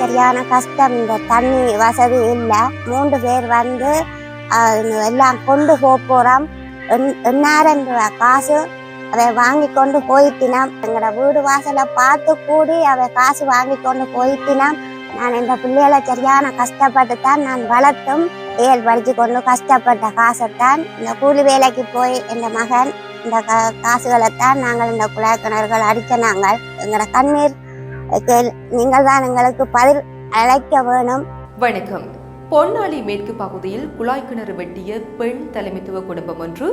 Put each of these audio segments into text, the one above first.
சரியான கஷ்டம். இந்த தண்ணி வசதி இல்லை. மூன்று பேர் வந்து எல்லாம் கொண்டு போக போகிறோம் எண்ணாயிரம் காசு அதை வாங்கி கொண்டு போயிட்டினாம். எங்களோட வீடு வாசலை பார்த்து கூடி அவ காசு வாங்கி கொண்டு போயிட்டினாம். நான் இந்த பிள்ளைகளை சரியான கஷ்டப்பட்டு தான் நான் வளர்த்தும் ஏல் படித்து கொண்டு கஷ்டப்பட்ட காசைத்தான் இந்த கூலி வேலைக்கு போய் இந்த மகன் இந்த கா காசுகளைத்தான் நாங்கள் இந்த குழாய் கிணறுகள் அடித்த நாங்கள் எங்களோட கண்ணீர் நீங்கள் தான் எங்களுக்கு பதில் அழைக்க வேணும். வணக்கம். பொன்னாளி மேற்கு பகுதியில் குழாய் கிணறு வெட்டிய பெண் தலைமைத்துவ குடும்பம் ஒன்று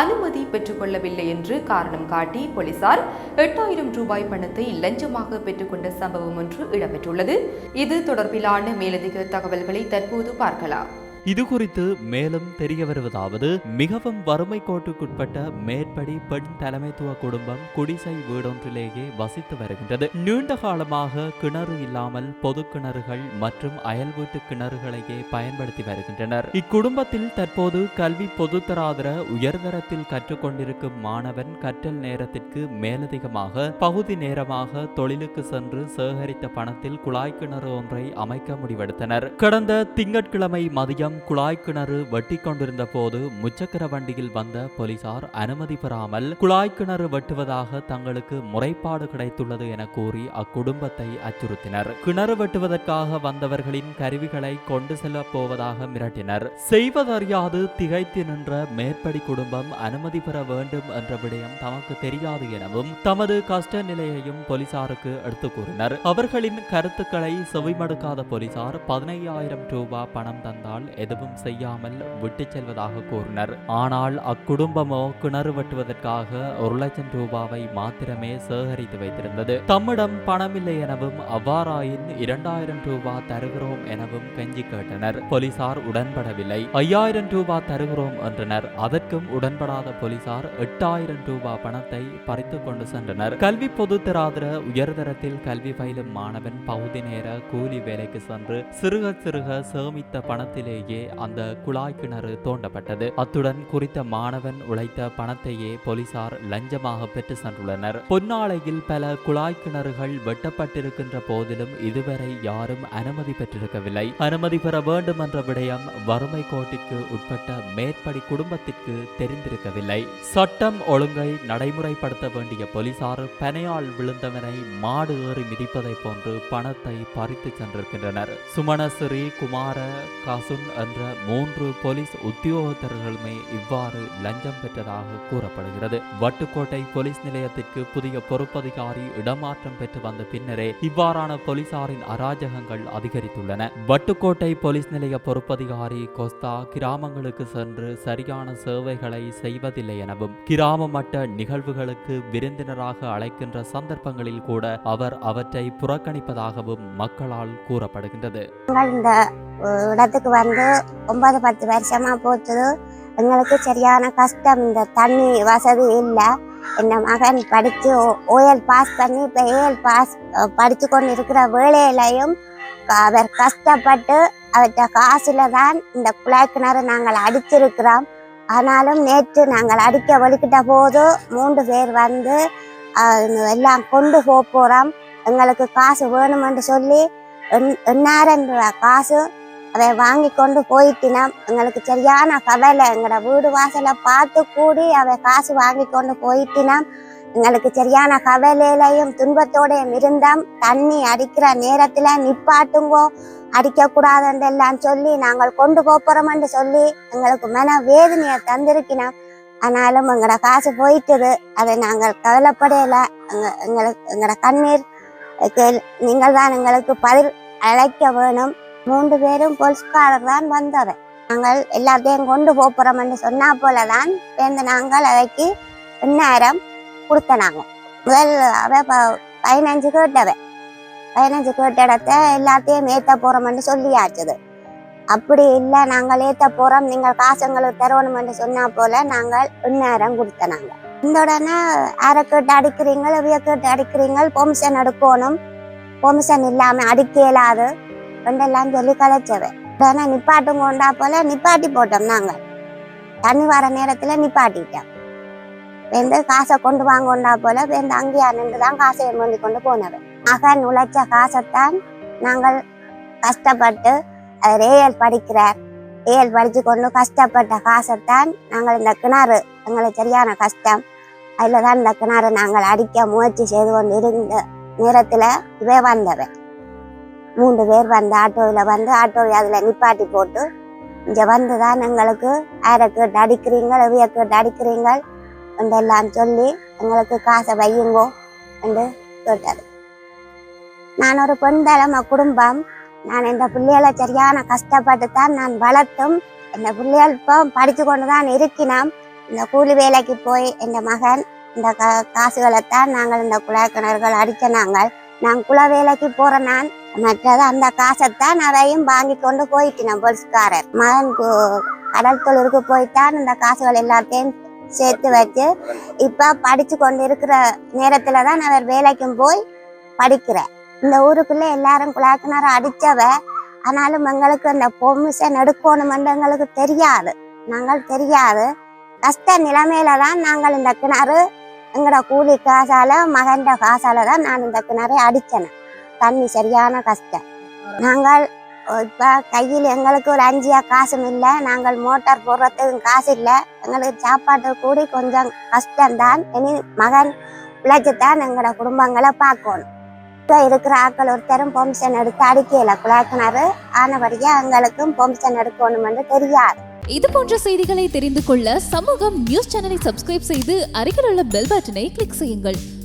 அனுமதி பெற்றுக்கொள்ளவில்லை என்று காரணம் காட்டி போலீசார் எட்டாயிரம் ரூபாய் பணத்தை லஞ்சமாக பெற்றுக்கொண்ட சம்பவம் ஒன்று இடம்பெற்றுள்ளது. இது தொடர்பிலான மேலதிக தகவல்களை தற்போது பார்க்கலாம். இது குறித்து மேலும் தெரிய வருவதாவது மிகவும் வறுமை கோட்டுக்குட்பட்ட மேற்படி பெண் தலைமைத்துவ குடும்பம் குடிசை வீடொன்றிலேயே வசித்து வருகின்றது. நீண்ட காலமாக கிணறு இல்லாமல் பொது கிணறுகள் மற்றும் அயல் வீட்டு கிணறுகளையே பயன்படுத்தி வருகின்றனர். இக்குடும்பத்தில் தற்போது கல்வி பொதுத்தராதர உயர்தரத்தில் கற்றுக்கொண்டிருக்கும் மாணவன் கற்றல் நேரத்திற்கு மேலதிகமாக பகுதி நேரமாக தொழிலுக்கு சென்று சேகரித்த பணத்தில் குழாய் கிணறு ஒன்றை அமைக்க முடிவெடுத்தனர். கடந்த திங்கட்கிழமை மதியம் குழாய் கிணறு வெட்டி கொண்டிருந்த போது முச்சக்கர வண்டியில் வந்த போலீசார் அனுமதி பெறாமல் குழாய் கிணறு வெட்டுவதாக தங்களுக்கு முறைப்பாடு கிடைத்துள்ளது என கூறி அக்குடும்பத்தை அச்சுறுத்தினர். கிணறு வெட்டுவதற்காக வந்தவர்களின் கருவிகளை கொண்டு செல்ல போவதாக மிரட்டினர். செய்வதறியாது திகைத்து நின்ற மேற்படி குடும்பம் அனுமதி பெற வேண்டும் என்ற விடயம் தமக்கு தெரியாது எனவும் தமது கஷ்ட நிலையையும் போலீசாருக்கு எடுத்துக் கூறினர். அவர்களின் கருத்துக்களை செவிமடுக்காத போலீசார் பதினையாயிரம் ரூபாய் பணம் தந்தால் எதுவும் செய்யாமல் விட்டுச் செல்வதாக கூறினர். ஆனால் அக்குடும்பமோ கிணறு வெட்டுவதற்காக ஒரு லட்சம் ரூபாவை மாத்திரமே சேகரித்து வைத்திருந்தது. தம்மிடம் பணமில்லை எனவும் அவ்வாறாயின் இரண்டாயிரம் ரூபாய் தருகிறோம் எனவும் கெஞ்சி கேட்டனர். போலீசார் உடன்படவில்லை. ஐயாயிரம் ரூபாய் தருகிறோம் என்றனர். அதற்கும் உடன்படாத போலீசார் எட்டாயிரம் ரூபாய் பணத்தை பறித்து கொண்டு சென்றனர். கல்வி பொது திராதிர உயர்தரத்தில் கல்வி பயிலும் மாணவன் பகுதி நேர கூலி வேலைக்கு சென்று சிறுக சிறுக சேமித்த பணத்திலேயே அருகே அந்த குழாய் கிணறு தோண்டப்பட்டது. அத்துடன் குறித்த மாணவன் உழைத்த பணத்தையே போலீசார் லஞ்சமாக பெற்று சென்றுள்ளனர். பொன்னாலையில் பல குழாய் கிணறுகள் வெட்டப்பட்டிருக்கின்ற போதிலும் இதுவரை யாரும் அனுமதி பெற்றிருக்கவில்லை. அனுமதி பெற வேண்டும் என்ற விடயம் வறுமை கோட்டிற்கு உட்பட்ட மேற்படி குடும்பத்திற்கு தெரிந்திருக்கவில்லை. சட்டம் ஒழுங்கை நடைமுறைப்படுத்த வேண்டிய போலீசார் பனையால் விழுந்தவனை மாடு ஏறி மிதிப்பதை போன்று பணத்தை பறித்து சென்றிருக்கின்றனர். சுமணசிறி குமார கசுன் என்ற மூன்று போலீஸ் உத்தியோகத்தர்களுமே இவ்வாறு லஞ்சம் பெற்றதாக கூறப்படுகிறது. வட்டுக்கோட்டை போலீஸ் நிலையத்திற்கு புதிய பொறுப்பதிகாரி இடமாற்றம் பெற்று வந்த பின்னரே இவ்வாறான போலீசாரின் அராஜகங்கள் அதிகரித்துள்ளன. வட்டுக்கோட்டை போலீஸ் நிலைய பொறுப்பதிகாரி கோஸ்தா கிராமங்களுக்கு சென்று சரியான சேவைகளை செய்வதில்லை எனவும் கிராம மட்ட நிகழ்வுகளுக்கு விருந்தினராக அழைக்கின்ற சந்தர்ப்பங்களில் கூட அவர் அவற்றை புறக்கணிப்பதாகவும் மக்களால் கூறப்படுகின்றது. இடத்துக்கு வந்து ஒன்பது பத்து வருஷமா போச்சுது எங்களுக்கு சரியான கஷ்டம். இந்த தண்ணி வசதி இல்லை. என் மகன் படித்து ஓஎல் பாஸ் பண்ணி இப்போ ஏஎல் பாஸ் படித்து கொண்டு இருக்கிற வேலையிலையும் அவர் கஷ்டப்பட்டு அவர்கிட்ட காசில் தான் இந்த குழாய் கிணறு நாங்கள் அடிச்சிருக்கிறோம். ஆனாலும் நேற்று நாங்கள் அடிக்க வலிக்கிட்ட போது மூன்று பேர் வந்து எல்லாம் கொண்டு போக போகிறோம் எங்களுக்கு காசு வேணுமென்று சொல்லி எண்- எண்ணாயிரம் ரூபாய் காசு அதை வாங்கி கொண்டு போயிட்டினா எங்களுக்கு சரியான கவலை. எங்களோட வீடு வாசலை பார்த்து கூடி அவ காசு வாங்கி கொண்டு போயிட்டினாம் எங்களுக்கு சரியான கவலையிலையும் துன்பத்தோடையும் இருந்தோம். தண்ணி அடிக்கிற நேரத்துல நிப்பாட்டுங்கோ அடிக்க சொல்லி நாங்கள் கொண்டு போறோம்னு சொல்லி எங்களுக்கு மன வேதனையை தந்திருக்கினோம். ஆனாலும் எங்களோட காசு போயிட்டுது. அதை நாங்கள் கவலைப்படையில எங்களுக்கு எங்களோட கண்ணீர் நீங்கள் தான் எங்களுக்கு பதில் அழைக்க வேணும். மூன்று பேரும் போலீஸ்காரர் தான் வந்தவர். நாங்கள் எல்லாத்தையும் கொண்டு போறோம்னு சொன்னா போலதான் சேர்ந்து நாங்கள் அதைக்கு எண்ணாயிரம் கொடுத்தனாங்க முதல் அவ ப- பதினஞ்சு கேட்டவ பதினஞ்சு கேட்ட இடத்த எல்லாத்தையும் ஏத்த போறோம்னு சொல்லியாச்சுது. அப்படி இல்லை நாங்கள் ஏத்த போறோம் நீங்கள் காசு எங்களுக்கு தருவணும்னு சொன்னா போல நாங்கள் எண்ணாயிரம் கொடுத்தனாங்க இந்த உடனே யாரை கேட்டு அடிக்கிறீங்க இவைய கேட்டு அடிக்கிறீங்க பெர்மிஷன் எடுக்கணும். பெர்மிஷன் இல்லாம அடிக்க இயலாது. ரெண்டெல்லாம் சொல்லி கலைச்சவ உடனே நிப்பாட்டும் கொண்டா போல நிப்பாட்டி போட்டோம் நாங்கள் தண்ணி வர நேரத்துல நிப்பாட்டிட்டோம் வந்து காசை கொண்டு வாங்க கொண்டா போல வந்து அங்கேயா நின்று தான் காசை ஏமாந்து கொண்டு போனவன் மகன் உழைச்ச காசைத்தான் நாங்கள் கஷ்டப்பட்டு அவர் ஏஎல் படிக்கிறார் ஏஎல் படித்து கொண்டு கஷ்டப்பட்ட காசைத்தான் நாங்கள் இந்த கிணறு எங்களுக்கு சரியான கஷ்டம் அதில் தான் இந்த கிணறு நாங்கள் அடிக்க முயற்சி செய்து கொண்டு இருந்த நேரத்தில் இவே வந்தவன் மூன்று பேர் வந்து ஆட்டோவில் வந்து ஆட்டோவில் அதில் நிப்பாட்டி போட்டு இங்கே வந்து தான் எங்களுக்கு? ஆரை கேட்டு அடிக்கிறீங்க எவைய கேட்டு அடிக்கிறீங்க? என்றெல்லாம் சொல்லி எங்களுக்கு காசை வையுங்கோ என்று கேட்டார். நான் ஒரு பெண் தலைமை குடும்பம். நான் இந்த பிள்ளைகளை சரியான கஷ்டப்பட்டு தான் நான் வளர்த்தும். இந்த பிள்ளைகள் இப்போ படித்து கொண்டு தான் இருக்கினோம் இந்த கூலி வேலைக்கு போய் என் மகன் இந்த கா காசுகளைத்தான் நாங்கள் இந்த குழாய் கிணறுகள் அடித்த நாங்கள். நான் குல வேலைக்கு போகிற நான். மற்றது அந்த காசைத்தான் நிறையும் வாங்கி கொண்டு போயிட்டினோம் போலீஸ்காரர். மகன் கு- கடல் தொழிலுக்கு போய்த்தான் இந்த காசுகள் எல்லாத்தையும் சேர்த்து வச்சு இப்போ படித்து கொண்டு இருக்கிற நேரத்தில் தான் அவர் வேலைக்கும் போய் படிக்கிறேன் இந்த ஊருக்குள்ளே எல்லாரும் குழாக்கிணறு அடித்தவ ஆனாலும் எங்களுக்கு அந்த பொமிஷன் எடுக்கணுமென்று எங்களுக்கு தெரியாது. நாங்கள் தெரியாது. கஷ்ட நிலைமையில தான் நாங்கள் இந்த கிணறு எங்களோட கூலி காசால மகன்ற காசால தான் நான் இந்த கிணறை அடித்தேன். தண்ணி சரியான கஷ்டம். நாங்கள் இப்போ கையில் எங்களுக்கு ஒரு அஞ்சியா காசும் இல்லை. நாங்கள் மோட்டார் போடுறதுக்கும் காசு இல்லை. எங்களுக்கு சாப்பாட்டு கூடி கொஞ்சம் கஷ்டம்தான். இனி மகன் பிழைச்சித்தான் எங்களோட குடும்பங்களை பார்க்கணும். இப்போ இருக்கிற ஆட்கள் ஒருத்தரும் பொம்சன் எடுத்து அடிக்கல. குழாக்கினாரு ஆனபடியாக எங்களுக்கும் பொம்சன் எடுக்கணும்னு தெரியாது. இது போன்ற செய்திகளை தெரிந்து கொள்ள சமூகம் நியூஸ் சேனலை சப்ஸ்கிரைப் செய்து அருகில் உள்ள பெல் பட்டனை கிளிக் செய்யுங்கள்.